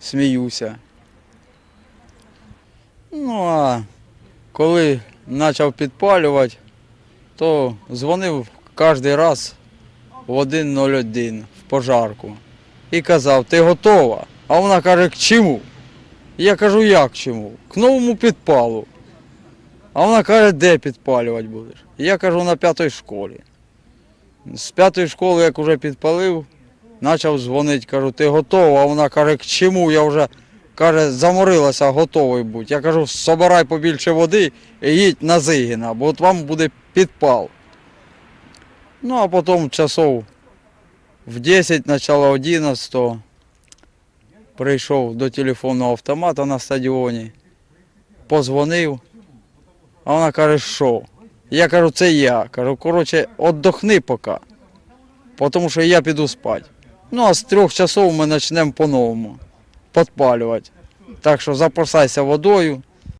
сміюся. Ну а коли почав підпалювати, то дзвонив кожен раз в 1.01 в пожарку і казав, ти готова? А вона каже, к чому? Я кажу, як чому? К новому підпалу. А вона каже, де підпалювати будеш? Я кажу, на п'ятій школі. З п'ятої школи, як вже підпалив, почав дзвонити, кажу, ти готова? А вона каже, к чому? Я вже каже, заморилася, готовий бути. Я кажу, собирай побільше води і їдь на Зигіна, бо от вам буде підпал. Ну, а потім часов в 10, начало 11 прийшов до телефонного автомата на стадіоні, позвонив, а вона каже, що? Я кажу, це я. Кажу, коротше, віддохни поки, тому що я піду спати. Ну, а з трьох часов ми почнемо по-новому підпалювати. Так що запасайся водою,